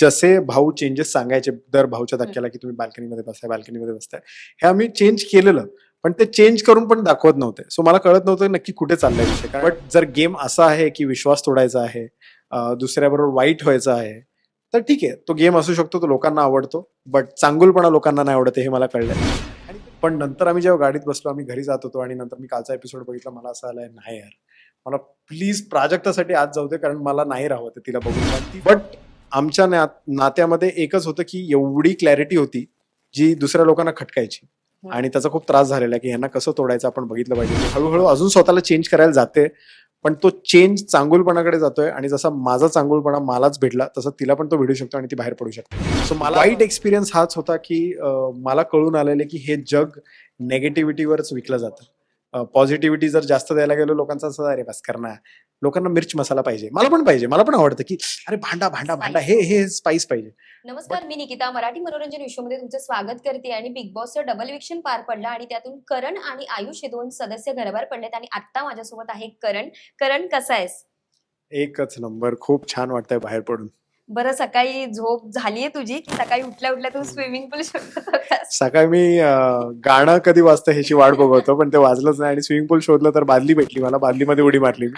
जसे भाऊ चेंजेस सांगायचे दर भाऊच्या धक्क्याला की तुम्ही बाल्कनीमध्ये बसताय बाल्कनीमध्ये बसताय. हे आम्ही चेंज केलेलं पण ते चेंज करून पण दाखवत नव्हते. सो मला कळत नव्हतं नक्की कुठे चाललाय विषय. बट जर गेम असा आहे की विश्वास तोडायचा आहे दुसऱ्याबरोबर वाईट व्हायचं आहे तर ठीक आहे. तो गेम असू शकतो तो लोकांना आवडतो बट चांगुलपणा लोकांना नाही आवडत हे मला कळलं आणि पण नंतर आम्ही जेव्हा गाडीत बसलो आम्ही घरी जात होतो आणि नंतर मी कालचा एपिसोड बघितला मला असं आलंय नाही यार मला प्लीज प्राजक्तासाठी आज जाऊ दे कारण मला नाही राहत तिला बघून. बट आमच्या ना- नात्यामध्ये एकच होतं की एवढी क्लॅरिटी होती जी दुसऱ्या लोकांना खटकायची. आणि त्याचा खूप त्रास झालेला आहे की ह्यांना कसं तोडायचं आपण बघितलं पाहिजे. हळूहळू अजून स्वतःला चेंज करायला जाते पण तो चेंज चांगुलपणाकडे जातोय आणि जसा माझा चांगुलपणा मलाच भेटला तसं तिला पण तो भेटू शकतो आणि ती बाहेर पडू शकते. सो मला वाईट एक्सपिरियन्स हाच होता की मला कळून आलेले की हे जग नेगेटिव्हिटीवरच विकलं जातं. पॉझिटिव्हिटी जर जास्त द्यायला गेलो लोकांचं असं अरे बस करणार लोकांना मिर्च मसाला पाहिजे. मला पण पाहिजे. मला पण आवडतं की अरे भांडा भांडा भांडा. हे हे स्पाइस पाहिजे. नमस्कार मी निकिता मराठी मनोरंजन विश्वमध्ये तुमचं स्वागत करते आणि बिग बॉसचं डबल विक्शन पार पडलं आणि त्यातून करण आणि आयुष हे दोन सदस्य घराबाहेर पडलेत आणि आता माझ्यासोबत आहे करण. करण कसा आहेस? एकच नंबर. खूप छान वाटतंय बाहेर पडून. बरं सकाळी झोप झालीये तुझी? की सकाळी उठल्या उठल्या तू स्विमिंग पूल शोधत होतास? सकाळी मी अं, गाणं कधी वाजतं ह्याची वाट बघतो पण ते वाजलंच नाही आणि स्विमिंग पूल शोधलं तर बादली भेटली मला. बादलीमध्ये उडी मारली मी.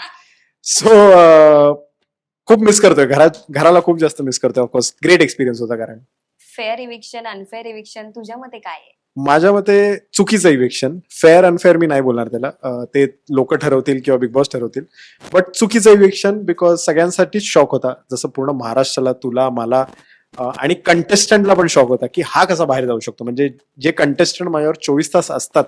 सो खूप मिस करतोय. घरात घराला खूप जास्त मिस करतोय ऑफकोर्स ग्रेट एक्सपिरियन्स होता कारण. फेअर इविक्शन अनफेअर इविक्शन तुझ्या मते काय आहे? माझ्या मते चुकीचं इव्हेक्शन फेअर अनफेअर मी नाही बोलणार त्याला. ते लोक ठरवतील किंवा बिग बॉस ठरवतील. बट चुकीचं इव्हेक्शन बिकॉज सगळ्यांसाठीच शॉक होता. जसं पूर्ण महाराष्ट्राला तुला मला आणि कंटेस्टंटला पण शॉक होता की हा कसा बाहेर जाऊ शकतो. म्हणजे जे कंटेस्टंट माझ्यावर चोवीस तास असतात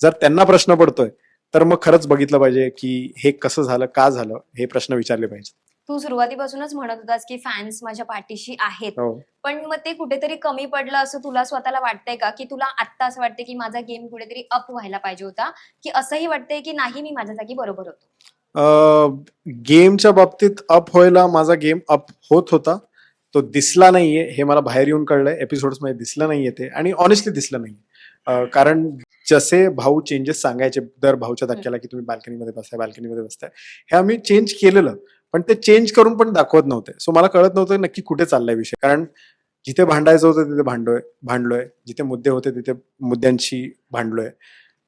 जर त्यांना प्रश्न पडतोय तर मग खरंच बघितलं पाहिजे की हे कसं झालं का झालं हे प्रश्न विचारले पाहिजे तू सुरुवातीपासूनच म्हणत होतास की फॅन्स माझ्या पाठीशी आहेत. हो. पण मग ते कुठेतरी कमी पडलं असं तुला स्वतःला वाटतंय का? की तुला आत्ता असं वाटतंय की माझा गेम कुठेतरी अप व्हायला पाहिजे होता? की असंही वाटतंय की नाही मी माझ्या जागी बरोबर होतो? गेमच्या बाबतीत अप व्हायला माझा गेम अप होत होता. तो दिसला नाहीये हे मला बाहेर येऊन कळलंय. एपिसोड्समध्ये दिसलं नाहीये ते. आणि ऑनेस्टली दिसलं नाहीये. अं, कारण जसे भाऊ चेंजेस सांगायचे दर भाऊच्या धक्क्याला की तुम्ही बाल्कनीमध्ये बसताय बाल्कनीमध्ये बसताय. हे आम्ही चेंज केलेलं. पण ते चेंज करून पण दाखवत नव्हते. सो मला कळत नव्हतं नक्की कुठे चाललाय विषय. कारण जिथे भांडायचं होतं तिथे भांडोय भांडलोय. जिथे मुद्दे होते तिथे मुद्द्यांशी भांडलोय.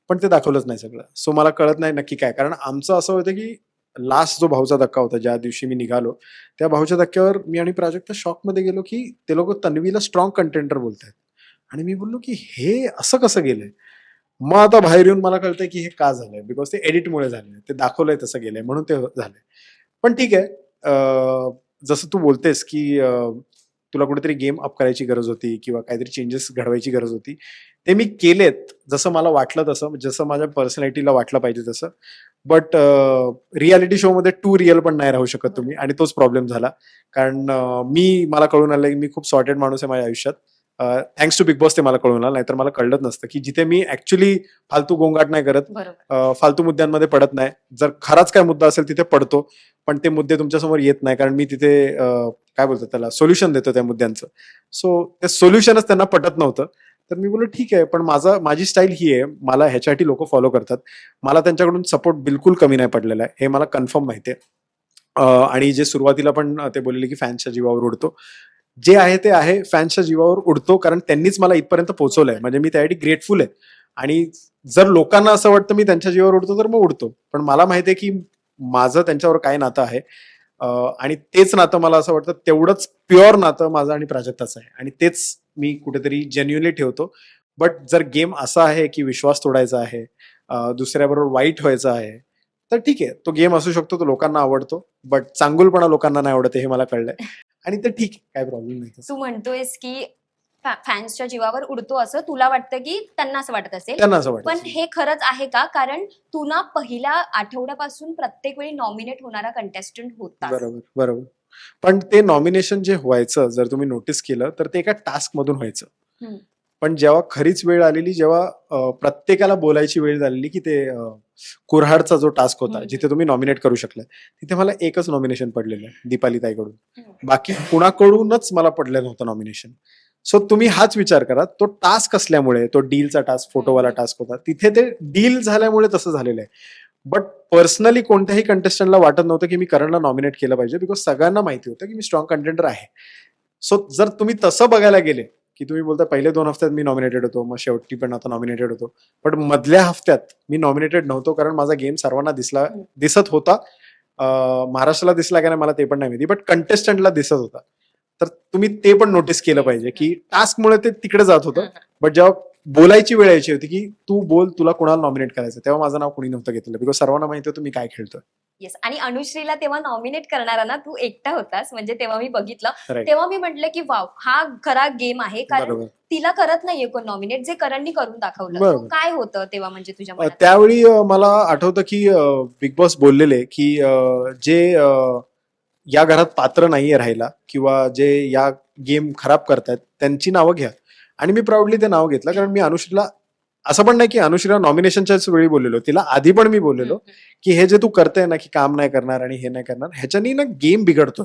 पण ते दाखवलंच नाही सगळं. सो मला कळत नाही नक्की काय. कारण आमचं असं होतं की लास्ट जो भाऊचा धक्का होता ज्या दिवशी मी निघालो त्या भाऊच्या धक्क्यावर मी आणि प्राजक्ता शॉकमध्ये गेलो की ते लोक तन्वीला स्ट्रॉंग कंटेंटर आहेत आणि मी बोललो की हे असं कसं गेलंय? मग आता बाहेर येऊन मला कळतंय की हे का झालंय? बिकॉज ते एडिटमुळे झालंय ते दाखवलंय तसं गेलंय. म्हणून ते झालंय. पण ठीक आहे. जसं तू बोलतेस की तुला कुठेतरी गेम अप करायची गरज होती किंवा काहीतरी चेंजेस घडवायची गरज होती. ते मी केलेत जसं मला वाटलं तसं जसं माझ्या पर्सनॅलिटीला वाटलं पाहिजे तसं. बट रियालिटी शोमध्ये टू रिअल पण नाही राहू शकत तुम्ही आणि तोच प्रॉब्लेम झाला. कारण मी मला कळून आलं की मी खूप सॉर्टेड माणूस आहे माझ्या आयुष्यात. थँक्स टू बिग बॉस ते मला कळून नाहीतर मला कळलं नसतं की जिथे मी ऍक्च्युली फालतू गोंगाट नाही करत फालतू मुद्द्यांमध्ये पडत नाही. जर खराच काय मुद्दा असेल तिथे पडतो पण ते मुद्दे तुमच्यासमोर येत नाही कारण मी तिथे काय बोलतात त्याला सोल्युशन देतो त्या मुद्द्यांचं. सो ते सोल्युशनच त्यांना पटत नव्हतं. तर मी बोललो ठीक आहे पण माझा माझी स्टाईल ही आहे. मला ह्याच्यासाठी लोक फॉलो करतात. मला त्यांच्याकडून सपोर्ट बिलकुल कमी नाही पडलेला आहे. हे मला कन्फर्म माहिती आहे. आणि जे सुरुवातीला पण ते बोलले की फॅन्सच्या जीवावर उडतो. जे आहे ते आहे फॅन्सच्या जीवावर उडतो कारण त्यांनीच मला इथपर्यंत पोहोचवलंय. म्हणजे मी त्यासाठी ग्रेटफुल आहे. आणि जर लोकांना असं वाटतं मी त्यांच्या जीवावर उडतो तर मग उडतो. पण मला माहिती आहे की माझं त्यांच्यावर काय नातं आहे. आणि तेच नातं मला असं वाटतं तेवढंच प्युअर नातं माझं आणि प्राजक्ताचं आहे. आणि तेच मी कुठेतरी जेन्युअनली ठेवतो. बट जर गेम असा आहे की विश्वास तोडायचा आहे दुसऱ्याबरोबर वाईट व्हायचं आहे तर ठीक आहे. तो गेम असू शकतो तो लोकांना आवडतो. बट चांगुलपणा लोकांना नाही आवडत हे मला कळलंय. आणि ते ठीक आहे काय प्रॉब्लेम नाही. तू म्हणतोयस की फॅन्सच्या जीवावर उडतो असं तुला वाटतं की त्यांना असं वाटत असेल? त्यांना असं पण वाटतं हे खरंच आहे का? कारण तू ना पहिल्या आठवड्यापासून प्रत्येक वेळी नॉमिनेट होणारा कंटेस्टंट होता बरोबर बरोबर. पण ते नॉमिनेशन जे व्हायचं जर तुम्ही नोटीस केलं तर ते एका टास्क मधून व्हायचं. हम्म. पण जेव्हा खरीच वेळ आलेली जेव्हा प्रत्येकाला बोलायची वेळ झालेली की ते कुऱ्हाडचा जो टास्क होता. जिथे तुम्ही नॉमिनेट करू शकला तिथे मला एकच नॉमिनेशन पडलेलं आहे दीपाली ताईकडून. बाकी कुणाकडूनच मला पडलेलं नव्हतं नॉमिनेशन सो तुम्ही हाच विचार करा तो टास्क असल्यामुळे तो डीलचा टास्क फोटोवाला. टास्क होता तिथे ते डील झाल्यामुळे तसं झालेलं आहे बट पर्सनली कोणत्याही कंटेस्टंटला वाटत नव्हतं की मी करणला नॉमिनेट केलं पाहिजे बिकॉज सगळ्यांना माहिती होतं की मी स्ट्रॉंग कंटेंटर आहे सो जर तुम्ही तसं बघायला गेले की तुम्ही बोलता पहिले दोन हफ्त्यात मी नॉमिनेटेड होतो. मग शेवटी पण आता नॉमिनेटेड होतो. पण मधल्या हफ्त्यात मी नॉमिनेटेड नव्हतो कारण माझा गेम सर्वांना दिसला हम्म. दिसत होता. महाराष्ट्राला दिसला का नाही मला ते पण नाही माहिती बट कंटेस्टंटला दिसत होता. तर तुम्ही ते पण नोटीस केलं पाहिजे की टास्कमुळे ते तिकडे जात होतं. बट जेव्हा बोलायची वेळ यायची होती की तू बोल तुला कोणाला नॉमिनेट करायचं? तेव्हा माझं नाव कोणी नव्हतं घेतलेलं. बिकॉज सर्वांना माहिती होतं मी काय खेळतोय. येस आणि अनुश्रीला तेव्हा नॉमिनेट करणारा ना तू एकटा होतास. म्हणजे तेव्हा मी बघितलं. तेव्हा मी म्हटलं की वाव हा खरा गेम आहे. कारण तिला करत नाहीये कोण नॉमिनेट जे करणनी करून दाखवलं. काय होतं तेव्हा म्हणजे तुझ्या त्यावेळी मला आठवतं की बिग बॉस बोललेले की जे या घरात पात्र नाहीये राहायला किंवा जे या गेम खराब करतायत त्यांची नावं घ्या. आणि मी प्राऊडली ते नाव घेतलं. कारण मी अनुश्रीला असं पण नाही की अनुश्रीला नॉमिनेशनच्याच वेळी बोललेलो. तिला आधी पण मी बोललेलो की हे जे तू करते ना की काम नाही करणार आणि हे नाही करणार ह्याच्यानी ना गेम बिघडतो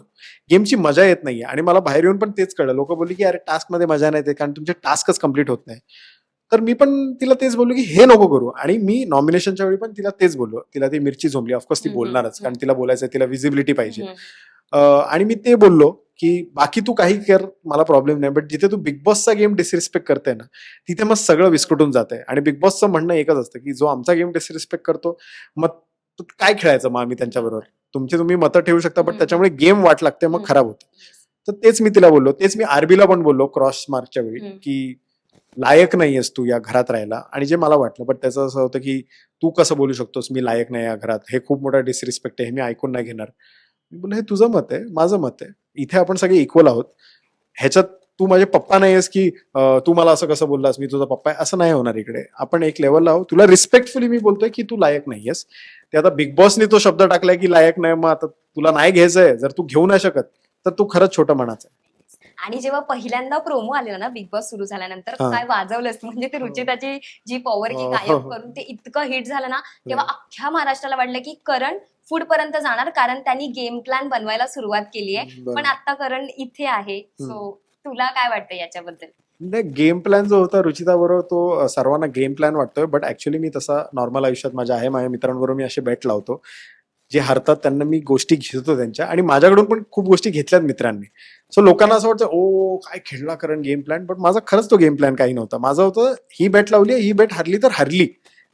गेमची मजा येत नाहीये. आणि मला बाहेर येऊन पण तेच कळलं. लोक बोलली की अरे टास्कमध्ये मजा नाही येते कारण तुमचे टास्कच कंप्लीट होत नाही. तर मी पण तिला तेच बोललो की हे नको करू. आणि मी नॉमिनेशनच्या वेळी पण तिला तेच बोललो. तिला ती मिरची झोंबली. ऑफकोर्स ती बोलणारच. कारण तिला बोलायचं तिला विजिबिलिटी पाहिजे. आणि मी ते बोललो की बाकी तू काही कर मला प्रॉब्लेम नाही. बट जिथे तू बिग बॉसचा गेम डिसरिस्पेक्ट करते ना तिथे मग सगळं विस्कटून जात आणि बिग बॉसचं म्हणणं एकच असतं की जो आमचा गेम डिसरिस्पेक्ट करतो मग तो काय खेळायचं मग आम्ही त्यांच्याबरोबर? तुमची तुम्ही मतं ठेवू शकता हम्म. त्याच्यामुळे गेम वाट लागते मग. खराब होतं. तर तेच मी तिला बोललो. तेच मी आरबीला पण बोललो क्रॉस मार्कच्या वेळी. की लायक नाहीयेस तू या घरात राहायला. आणि जे मला वाटलं पण त्याचं असं होतं की तू कसं बोलू शकतोस? मी लायक नाही या घरात. हे खूप मोठा डिसरिस्पेक्ट आहे हे मी ऐकून नाही घेणार. मी बोललो हे तुझं मत आहे माझं मत आहे. इथे आपण सगळे इक्वल आहोत. ह्याच्यात तू माझे पप्पा नाहीयेस की अं, तू मला असं कसं बोललास? मी तुझा पप्पा आहे. असं नाही होणार इकडे. आपण एक लेवलला आहोत. तुला रिस्पेक्टफुली मी बोलतोय की तू लायक नाहीयेस. ते आता बिग बॉसने तो शब्द टाकलाय की लायक नाही मग आता तुला नाही घ्यायचंय. जर तू घेऊ नाही शकत तर तू खरंच छोटं मनाचं आहे. आणि जेव्हा पहिल्यांदा प्रोमो आलेला ना बिग बॉस सुरू झाल्यानंतर हा. काय वाजवलंस? म्हणजे ते रुचिताची जी पॉवर की हो, कायम हो, हो. करून ते इतकं हिट झालं ना तेव्हा अख्ख्या महाराष्ट्राला वाटलं की करण फूड पर्यंत जाणार कारण त्यांनी गेम प्लॅन बनवायला सुरुवात केली आहे. पण आता करण इथे आहे सो तुला काय वाटतं याच्याबद्दल? नाही गेम प्लॅन जो होता रुचिता बरोबर तो सर्वांना गेम प्लॅन वाटतोय बट ऍक्च्युली मी तसा नॉर्मल आयुष्यात माझ्या आहे माझ्या मित्रांबरोबर मी असे बेट लावतो जे हरतात त्यांना मी गोष्टी घेतो त्यांच्या आणि माझ्याकडून पण खूप गोष्टी घेतल्यात मित्रांनी. सो लोकांना असं वाटतं ओ काय खेळला कारण गेम प्लॅन बट माझा खरंच तो गेम प्लॅन काही नव्हता. माझं होतं ही बेट लावली ही बेट हरली तर हरली.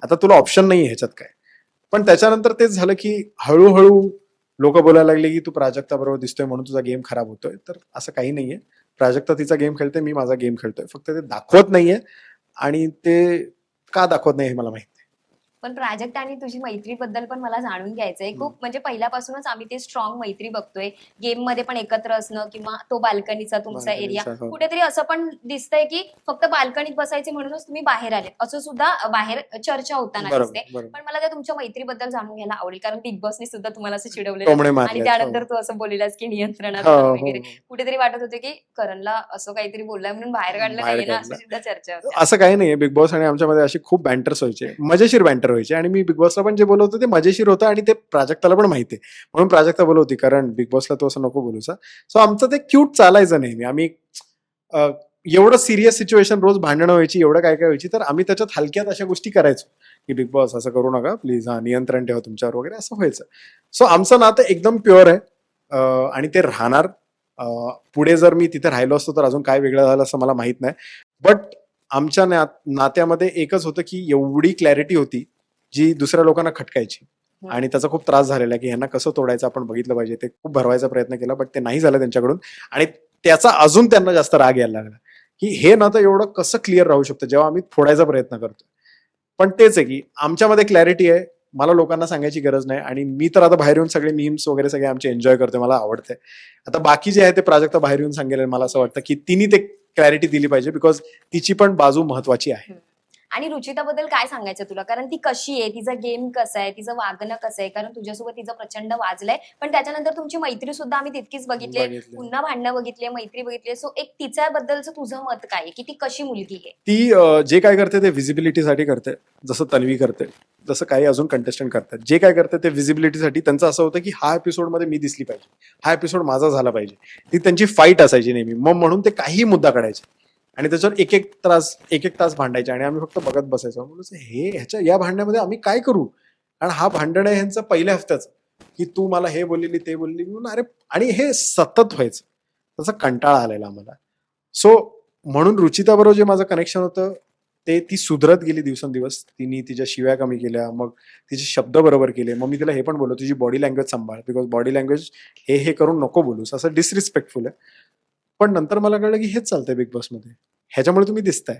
आता तुला ऑप्शन नाही ह्याच्यात काय. पण त्याच्यानंतर तेच झालं की हळूहळू लोक बोलायला लागले की तू प्राजक्ता बरोबर दिसतोय म्हणून तुझा गेम खराब होतोय. तर असं काही नाहीये. प्राजक्ता तिचा गेम खेळते मी माझा गेम खेळतोय. फक्त ते दाखवत नाहीये. आणि ते का दाखवत नाही हे मला माहीत पण प्राजक्ता आणि तुझी मैत्रीबद्दल पण मला जाणून घ्यायचंय. खूप म्हणजे पहिल्यापासूनच आम्ही ते स्ट्रॉंग मैत्री बघतोय. गेममध्ये पण एकत्र असणं किंवा तो बाल्कनीचा तुमचा एरिया हो. कुठेतरी असं पण दिसतंय की फक्त बाल्कनीत बसायचे म्हणूनच तुम्ही बाहेर आले. असं सुद्धा बाहेर चर्चा होताना दिसते. बरोबर. पण मला त्या तुमच्या मैत्रीबद्दल जाणून घ्यायला आवडेल. कारण बिग बॉसने सुद्धा तुम्हाला असं चिडवलेलं टोमणे आणि मारले त्यानंतर तू असं बोललेलास की नियंत्रणात हो, हो, वगैरे. हो. कुठेतरी वाटत होते की करणला असं काहीतरी बोललाय म्हणून बाहेर काढलं बाहेर नाहीये ना काढलं. अशी सुद्धा चर्चा होती. असं काही नाहीये. बिग बॉस आणि आमच्यामध्ये अशी खूप बँटर्स व्हायचे. मजेशीर बँटर व्हायचे आणि मी बिग बॉसला पण जे बोलवतो ते मजेशीर होतं आणि ते प्राजक्ताला पण माहिती आहे. म्हणून प्राजक्ता बोलवती कारण बिग बॉसला तो असं नको बोलूचा सो आमचं ते क्यूट चालायचं नेहमी. आम्ही एवढं सिरियस सिच्युएशन रोज भांडणं व्हायची एवढं काय काय व्हायची तर आम्ही त्याच्यात हलक्यात अशा गोष्टी करायचो की बिग बॉस असं करू नका प्लीज हा नियंत्रण ठेवा तुमच्यावर वगैरे असं व्हायचं. सो आमचं नातं एकदम प्युअर आहे. आणि ते राहणार. पुढे जर मी तिथे राहिलो असतो तर अजून काय वेगळं झालं असं मला माहीत नाही. बट आमच्या ना- नात्यामध्ये एकच होतं की एवढी क्लॅरिटी होती जी दुसऱ्या लोकांना खटकायची. आणि त्याचा खूप त्रास झालेला आहे की ह्यांना कसं तोडायचं आपण बघितलं पाहिजे. ते खूप भरवायचा प्रयत्न केला बट ते नाही झालं त्यांच्याकडून. आणि त्याचा अजून त्यांना जास्त राग यायला लागला. की हे नातं एवढं कसं क्लिअर राहू शकतं? जेव्हा आम्ही फोडायचा प्रयत्न करतो पण तेच आहे की आमच्यामध्ये क्लॅरिटी आहे. मला लोकांना सांगायची गरज नाही. आणि मी तर आता बाहेर येऊन सगळे मीम्स वगैरे सगळे आमचे एन्जॉय करतोय. मला आवडतंय. आता बाकी जे आहे ते प्राजक्ता बाहेर येऊन सांगेल मला असं वाटतं की तिने ते क्लॅरिटी दिली पाहिजे बिकॉज तिची पण बाजू महत्वाची आहे. आणि रुचिताबद्दल काय सांगायचं तुला? कारण ती कशी आहे? तिचा गेम कसं आहे? तिचं वागणं कसं आहे? कारण तुझ्यासोबत तिचं प्रचंड वाजलंय. पण त्याच्यानंतर तुमची मैत्री सुद्धा आम्ही तितकीच बघितली. पुन्हा भांडणं बघितली मैत्री बघितली सो एक तिच्याबद्दलचं तुझं मत काय की ती कशी मुलगी आहे? ती जे काय करते ते व्हिजिबिलिटीसाठी करते. जसं तन्वी करते. जसं काही अजून कंटेस्टंट करतात. जे काय करते ते व्हिजिबिलिटीसाठी त्यांचं असं होतं की हा एपिसोडमध्ये मी दिसली पाहिजे. हा एपिसोड माझा झाला पाहिजे. ती त्यांची फाईट असायची नेहमी. मग म्हणून ते काही मुद्दा काढायचे. आणि त्याच्यावर एक एक तास एक एक तास भांडायचे आणि आम्ही फक्त बघत बसायचो. म्हणून हे ह्याच्या या भांडण्यामध्ये आम्ही काय करू? कारण हा भांडण आहे ह्यांचं पहिल्या हफ्त्याचं की तू मला हे बोललेली ते बोलली म्हणून अरे आणि हे सतत व्हायचं. तसा कंटाळा आलेला आम्हाला. सो म्हणून रुचिताबरोबर जे माझं कनेक्शन होतं ते ती सुधरत गेली दिवसेंदिवस. तिने तिच्या शिव्या कमी केल्या मग तिचे शब्द बरोबर केले. मग मी तिला हे पण बोललो तुझी बॉडी लँग्वेज सांभाळ बिकॉज बॉडी लँग्वेज हे हे करून नको बोलूस. असं डिसरिस्पेक्टफुल आहे. पण नंतर मला कळलं की हेच चालतंय बिग बॉसमध्ये. ह्याच्यामुळे तुम्ही दिसताय.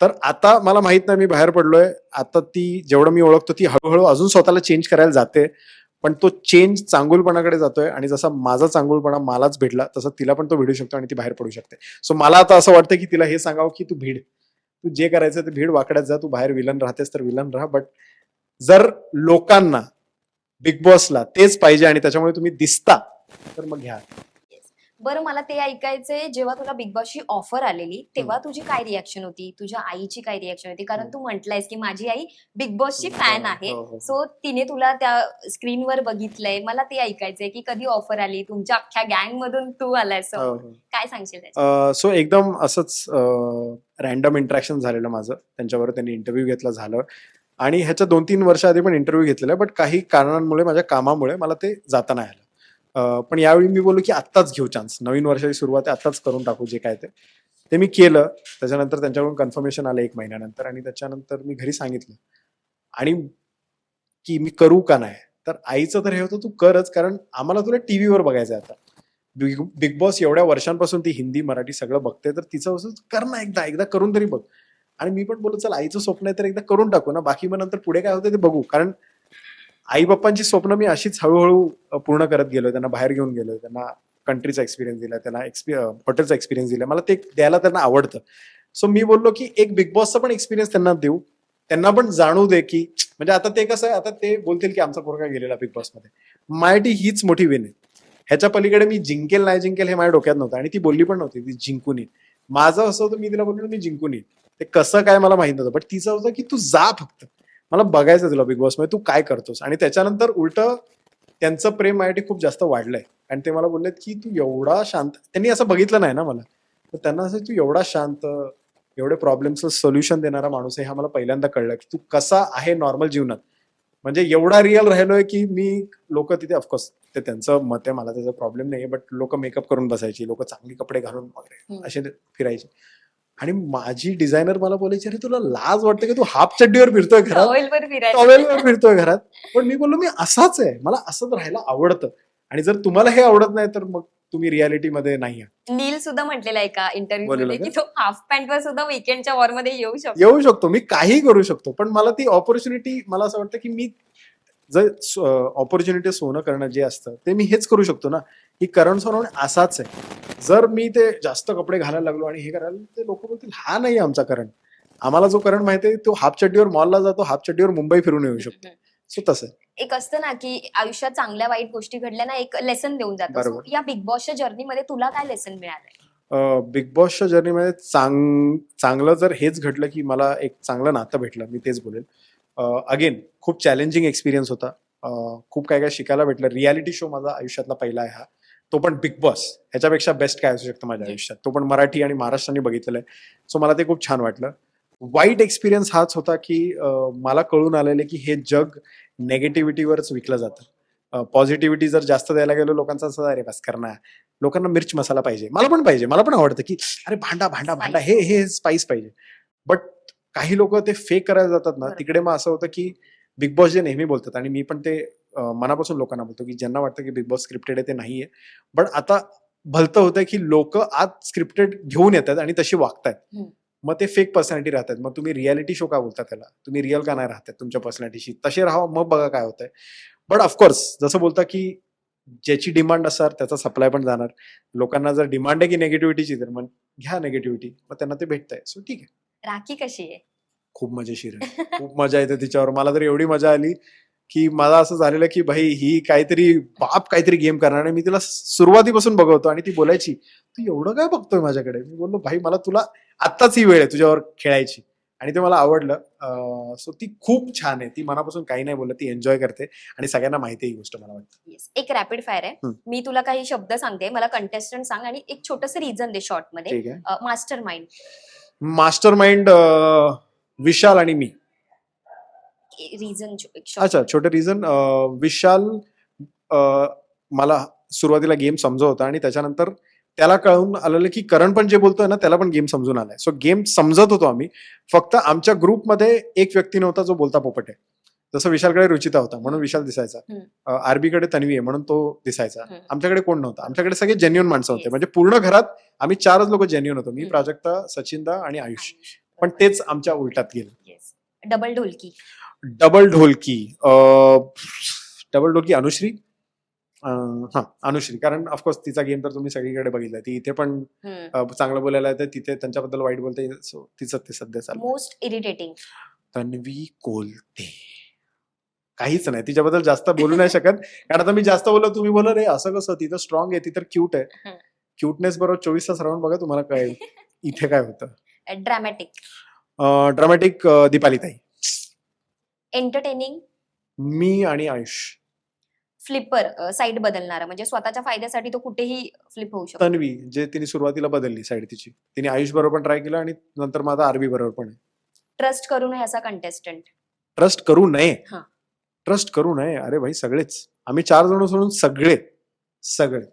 तर आता मला माहीत नाही मी बाहेर पडलोय. आता ती जेवढं मी ओळखतो ती हळूहळू अजून स्वतःला चेंज करायला जाते. पण तो चेंज चांगुलपणाकडे जातोय आणि जसा माझा चांगुलपणा मलाच भेटला तसा तिला पण तो भिडू शकतो आणि ती बाहेर पडू शकते. सो मला आता असं वाटतं की तिला हे सांगावं की तू भीड. तू जे करायचं ते भीड वाकड्यात जा तू बाहेर विलन राहतेस तर विलन राहा. बट जर लोकांना बिग बॉसला तेच पाहिजे आणि त्याच्यामुळे तुम्ही दिसता तर मग घ्या. बरं मला ते ऐकायचंय. जेव्हा तुला बिग बॉसची ऑफर आलेली तेव्हा तुझी काय रिॲक्शन होती? तुझ्या आईची काय रिॲक्शन होती? कारण तू म्हटलंयस की माझी आई बिग बॉसची फॅन आहे. हो, हो. सो तिने तुला त्या स्क्रीनवर बघितलंय. मला ते ऐकायचंय की कधी ऑफर आली? तुमच्या अख्ख्या गँग मधून तू आलाय. हो, हो. काय सांगशील त्याच्यात? सो एकदम असंच रॅन्डम इंट्रॅक्शन झालेलं माझं. त्यांच्यावर त्यांनी इंटरव्ह्यू घेतला झालं. आणि ह्याच्या दोन तीन वर्ष आधी पण इंटरव्ह्यू घेतलेला बट काही कारणांमुळे माझ्या कामामुळे मला ते जाता नाही आलं. पण यावेळी मी बोललो की आत्ताच घेऊ चान्स नवीन वर्षाची सुरुवात आहे आत्ताच करून टाकू जे काय ते. ते मी केलं. त्याच्यानंतर त्यांच्याकडून कन्फर्मेशन आलं एक महिन्यानंतर आणि त्याच्यानंतर मी घरी सांगितलं. आणि की मी करू का नाही? तर आईचं तर हे होतं तू करच कारण आम्हाला तुला टी व्हीवर बघायचं आहे आता. बिग बिग बॉस एवढ्या वर्षांपासून ती हिंदी मराठी सगळं बघते तर तिचं असं कर ना एकदा एकदा करून तरी बघ. आणि मी पण बोललो चल आईचं स्वप्न आहे तर एकदा करून टाकू ना. बाकी मग नंतर पुढे काय होतं ते बघू. कारण आई बाप्पांची स्वप्न मी अशीच हळूहळू पूर्ण करत गेलो त्यांना बाहेर घेऊन गेलो त्यांना कंट्रीचा एक्सपिरियन्स दिला त्यांना एक्सपि हॉटेलचा एक्सपिरियन्स दिला. मला ते द्यायला त्यांना आवडतं. सो मी बोललो की एक बिग बॉसचा पण एक्सपिरियन्स त्यांना देऊ. त्यांना पण जाणू दे की म्हणजे आता ते कसं आहे आता ते बोलतील की आमचा पोरगा गेलेला बिग बॉसमध्ये मायटी हीच मोठी विन आहे. ह्याच्या पलीकडे मी जिंकेल नाही जिंकेल हे माझ्या डोक्यात नव्हतं आणि ती बोलली पण नव्हती ती जिंकून येईल. माझं असं होतं मी तिला बोललो मी जिंकून येईल. ते कसं काय मला माहीत नव्हतं बट तिचं होतं की तू जा फक्त. मला बघायचं तुला बिग बॉसमध्ये तू काय करतोस? आणि त्याच्यानंतर उलट त्यांचं प्रेम माझ्यासाठी खूप जास्त वाढलंय. आणि ते मला बोललेत की तू एवढा शांत त्यांनी असं बघितलं नाही ना मला. तर त्यांना असं तू एवढा शांत एवढे प्रॉब्लेमचं सोल्युशन देणारा माणूस आहे हा मला पहिल्यांदा कळलं की तू कसा आहे नॉर्मल जीवनात. म्हणजे एवढा रिअल राहिलोय की मी लोक तिथे ऑफकोर्स ते त्यांचं मत आहे मला त्याचा प्रॉब्लेम नाही बट लोक मेकअप करून बसायची लोक चांगली कपडे घालून वगैरे. असे फिरायचे. आणि माझी डिझायनर मला बोलायची अरे तुला लाज वाटते की? तू हाफ चड्डीवर फिरतोय घरात. टॉवेलवर फिरतोय घरात. पण मी बोललो मी असाच आहे. मला असंच राहायला आवडतं. आणि जर तुम्हाला हे आवडत नाही तर मग तुम्ही रियालिटी मध्ये नाही. नील सुद्धा म्हटलेला एका इंटरव्ह्यू बोललेलं मध्ये की? तो हाफ पॅन्ट वर सुद्धा विकेंडच्या वॉरमध्ये येऊ शकतो. येऊ शकतो. मी काही करू शकतो. पण मला ती ऑपॉर्च्युनिटी मला असं वाटतं की मी जर ऑपॉर्च्युनिटी सोनं करणं जे असतं ते मी हेच करू शकतो ना. की करण सोनवणे असाच आहे. जर मी ते जास्त कपडे घालायला लागलो आणि हे करायला ते लोक बोलतील हा नाही आमचा करण. आम्हाला जो करण माहिती आहे तो हाफ चड्डीवर मॉलला जातो हाफ चड्डीवर मुंबई फिरून येऊ शकतो. सो तसं आहे. एक असतं ना की आयुष्यात चांगल्या वाईट गोष्टी घडल्या ना एक लेसन देऊन जातं. या बिग बॉसच्या जर्नीमध्ये तुला काय लेसन मिळालंय? बिग बॉसच्या जर्नीमध्ये चांग चांगलं जर हेच घडलं की मला एक चांगलं नातं भेटलं मी तेच बोलेल. अगेन खूप चॅलेंजिंग एक्सपिरियन्स होता. खूप काय काय शिकायला भेटलं. रियालिटी शो माझा आयुष्यातला पहिला आहे हा. तो पण बिग बॉस ह्याच्यापेक्षा बेस्ट काय असू शकतं माझ्या आयुष्यात? तो पण मराठी आणि महाराष्ट्राने बघितलेला आहे. सो मला ते खूप छान वाटलं. वाईट एक्सपिरियन्स हाच होता की मला कळून आलेलं की हे जग नेगेटिव्हिटीवरच विकलं जातं. पॉझिटिव्हिटी जर जास्त द्यायला गेलो लोकांचा असं अरे बस करणार लोकांना मिर्च मसाला पाहिजे. मला पण पाहिजे. मला पण आवडतं की अरे भांडा भांडा भांडा. हे हे स्पाइस पाहिजे. बट काही लोक ते फेक करायला जातात ना. तिकडे मग असं होतं की बिग बॉस जे नेहमी बोलतात आणि मी पण ते मनापासून लोकांना बोलतो की ज्यांना वाटतं की बिग बॉस स्क्रिप्टेड आहे ते नाहीये. बट आता भलतं होतं की लोक आज स्क्रिप्टेड घेऊन येतात आणि तशी वागतायत. मग ते फेक पर्सनॅलिटी राहतात. मग तुम्ही रियालिटी शो का बोलता त्याला? तुम्ही रिअल का नाही राहतात तुमच्या पर्सनॅलिटीशी तसे राहा मग बघा काय होतंय. बट ऑफकोर्स जसं बोलता की ज्याची डिमांड असणार त्याचा सप्लाय पण जाणार. लोकांना जर डिमांड आहे की नेगेटिव्हिटीची तर मग घ्या नेगेटिव्हिटी मग त्यांना ते भेटतंय. सो ठीक आहे. राखी कशी आहे? खूप मजेशीर आहे. खूप मजा येते तिच्यावर. मला तर एवढी मजा आली की मला असं झालेलं की भाई ही काहीतरी बाप काहीतरी गेम करणार आहे मी तिला सुरुवातीपासून बघवतो आणि ती बोलायची तू एवढं काय बघतोय माझ्याकडे? मी बोललो भाई मला तुला आत्ताच ही वेळ आहे तुझ्यावर खेळायची. आणि ते मला आवडलं. सो ती खूप छान आहे. ती मनापासून काही नाही बोलत ती एन्जॉय करते आणि सगळ्यांना माहिती आहे ही गोष्ट मला वाटतं. एक रॅपिड फायर आहे. मी तुला काही शब्द सांगते. मला कंटेस्टंट सांग आणि एक छोटस रिझन दे शॉर्टमध्ये. ठीक आहे. Master mind master mind Vishal आणि मी. रिझन अच्छा छोटं रिझन विशाल मला सुरुवातीला गेम समजवता आणि त्याच्यानंतर त्याला कळून आलेलं की करण पण जे बोलतोय ना त्याला पण गेम समजून आलाय. सो गेम समजत होतो आम्ही. फक्त आमच्या ग्रुपमध्ये एक व्यक्ती नव्हता जो बोलता पोपट. आहे जसं विशालकडे रुचिता होता म्हणून विशाल दिसायचा. हम्म. आरबी कडे तन्वी आहे म्हणून तो दिसायचा. आमच्याकडे कोण नव्हतं? आमच्याकडे सगळे जेन्युन माणसं होते. म्हणजे पूर्ण घरात आम्ही चारच लोक जेन्युन होतो. मी. प्राजक्ता सचिनदा आणि आयुष. पण तेच आमच्या उलटात गेलं. डबल ढोलकी. डबल ढोलकी. डबल ढोलकी अनुश्री. हा अनुश्री. कारण ऑफकोर्स तिचा गेम तर तुम्ही सगळीकडे बघितला. ती इथे पण मोस्ट चांगलं बोलायला येतं. तिथे त्यांच्याबद्दल वाईट बोलते तिचं ते सध्या चालू इरिटेटिंग तन्वी कोलते. काहीच नाही. तिच्याबद्दल जास्त बोलू नाही शकत. कारण आता मी जास्त बोललो तुम्ही बोला रे असं कसं? ती तर स्ट्रॉंग आहे ती तर क्यूट आहे. क्यूटनेस बरोबर चोवीस तास राहून बघा तुम्हाला कळेल. इथे काय होतं. ड्रॅमॅटिक ड्रामॅटिक दीपाली ताई एंटरटेनिंग मी आणि आयुष. फ्लिपर साईड बदलणारा. म्हणजे स्वतःच्या फायद्यासाठी तो कुठेही फ्लिप होऊ शकतो. तन्वी जे तिने सुरुवातीला बदलली साईड तिची. तिने आयुष बरोबर पण ट्राय केलं आणि नंतर माझा आरबी बरोबर पण ट्रस्ट करू नये असा कंटेस्टंट ट्रस्ट करू नये. हा. ट्रस्ट करू नये. अरे भाई सगळेच. आम्ही चार जण सोडून सगळे सगळे.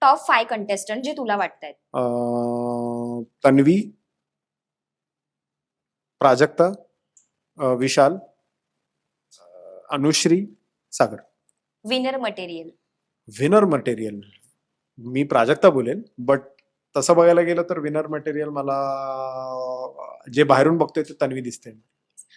टॉप फाय कंटेस्टंट जे तुला वाटतायत. अं, तन्वी प्राजक्ता अं, विशाल अं, Anushree Sagar. Winner material winner material मी प्राजक्ता बोलेल बट तसं बघायला गेलं तर विनर मटेरियल मला अं, जे बाहेरून बघतोय ते तन्वी दिसते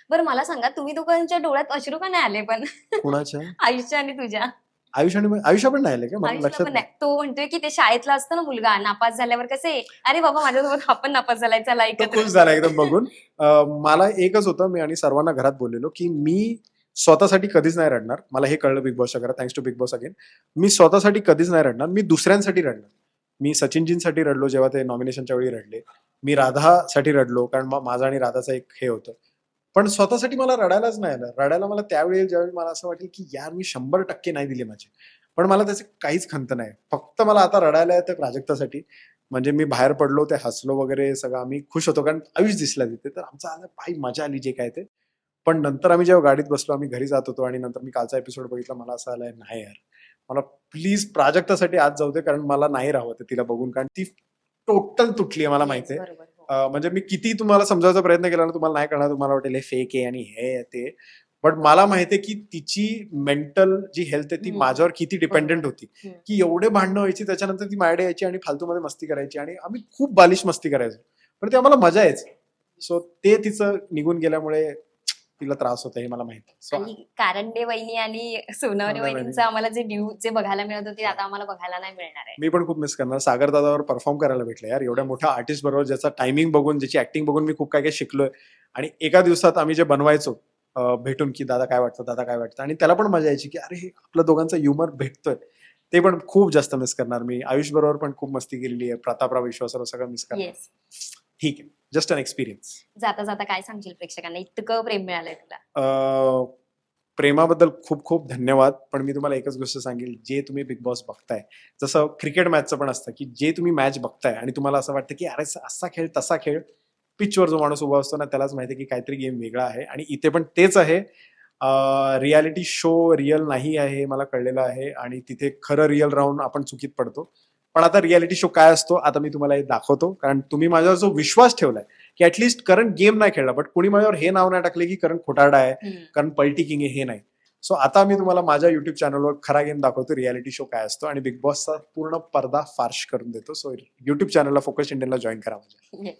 बरं मला सांगा तुम्ही दोघांच्या डोळ्यात अश्रू का नाही आले पण? कुणाच्या? आयुष्य आणि तुझ्या. आयुष आणि आयुष्य पण नाही आले का? मला लक्षात पण नाही. नाही. तो म्हणतोय की ते शाळेतला असतं ना मुलगा नापास झाल्यावर कसे? अरे बाबा माझ्यासोबत आपण नापास झालाय चला तो एकत्र. खुश झाला एकदम बघून. अं, मला एकच होतं मी आणि सर्वांना घरात बोललेलो की मी स्वतःसाठी कधीच नाही रडणार. मला हे कळलं बिग बॉसच्या घरात. Thanks to Bigg Boss again मी स्वतःसाठी कधीच नाही रडणार. मी दुसऱ्यांसाठी रडणार. मी सचिनजींसाठी रडलो जेव्हा ते नॉमिनेशनच्या वेळी रडले. मी राधासाठी रडलो कारण मा- माझं आणि राधाचं एक हे होतं. पण स्वतःसाठी मला रडायलाच नाही आलं. रडायला मला त्यावेळी ज्यावेळी मला असं वाटेल की यार मी शंभर टक्के नाही दिले माझे. पण मला त्याचे काहीच खंत नाही. फक्त मला आता रडायला येतं प्राजक्तासाठी. म्हणजे मी बाहेर पडलो ते हसलो वगैरे सगळं आम्ही खुश होतो. कारण आयुष दिसला तिथे. तर आमचा आला पायी मजा आली जे काय ते. पण नंतर आम्ही जेव्हा गाडीत बसलो आम्ही घरी जात होतो आणि नंतर मी कालचा एपिसोड बघितला मला असं आलंय नाही यार. मला प्लीज प्राजक्तासाठी आज जाऊ दे कारण मला नाही राहत तिला बघून. कारण ती टोटल तुटली आहे मला माहिती आहे म्हणजे मी किती तुम्हाला समजायचा प्रयत्न केला ना तुम्हाला नाही कळणार तुम्हाला वाटेल हे फेक आहे आणि हे आहे ते. बट मला माहिती आहे की तिची मेंटल जी हेल्थ आहे ती. माझ्यावर किती डिपेंडेंट होती. की एवढे भांडणं व्हायची त्याच्यानंतर ती माझ्याकडे यायची आणि फालतूमध्ये मस्ती करायची आणि आम्ही खूप बालिश मस्ती करायचो. पण ते आम्हाला मजा यायची. सो ते तिचं निघून गेल्यामुळे तिला त्रास होता हे मला माहिती. आणि कारंडे वहिनी आणि सोनावणे सोनावणे वहिनींचं आम्हाला जे ड्यू जे बघायला मिळत होते ते आता आम्हाला बघायला नाही मिळणार आहे. मी पण खूप मिस करणार. सागर दादावर परफॉर्म करायला भेटलं यार. एवढ्या मोठ्या आर्टिस्ट बरोबर ज्याचा टायमिंग बघून ज्याची ऍक्टिंग बघून मी खूप काय काय शिकलोय. आणि एका दिवसात आम्ही जे बनवायचो अं, भेटून की दादा काय वाटतं दादा काय वाटतं आणि त्याला पण मजा यायची की अरे हे आपल्या दोघांचा ह्युमर भेटतोय. ते पण खूप जास्त मिस करणार. मी आयुष बरोबर पण खूप मस्ती केलेली आहे. प्रतापराव विश्वासराव सगळं मिस करणार. येस ठीक आहे. जस्ट अन एक्सपिरियन्स जाता जाता काय सांगशील प्रेक्षकांना? इतकं प्रेम मिळालंय तुला. प्रेमाबद्दल खूप खूप धन्यवाद. पण मी तुम्हाला एकच गोष्ट सांगेल. जे तुम्ही बिग बॉस बघताय जसं क्रिकेट मॅचचं पण असतं की जे तुम्ही मॅच बघताय आणि तुम्हाला असं वाटतं की अरे असा खेळ तसा खेळ पिचवर जो माणूस उभा असतो ना त्यालाच माहिती की काहीतरी गेम वेगळा आहे. आणि इथे पण तेच आहे. रियालिटी शो रिअल नाही आहे मला कळलेलं आहे. आणि तिथे खरं रिअल राहून आपण चुकीत पडतो. पण आता रियालिटी शो काय असतो आता मी तुम्हाला हे दाखवतो. कारण तुम्ही माझ्यावर जो विश्वास ठेवलाय की ऍटलिस्ट करण गेम नाही खेळला बट कोणी माझ्यावर हे नाव नाही टाकले की करण खोटाडा आहे कारण पलटी किंग हे नाही. सो आता मी तुम्हाला माझ्या युट्यूब चॅनलवर खरा गेम दाखवतो रियालिटी शो काय असतो आणि बिग बॉसचा पूर्ण पर्दा फार्श करून देतो. सो युट्यूब चॅनलला फोकस इंडियनला जॉईन करा माझ्या.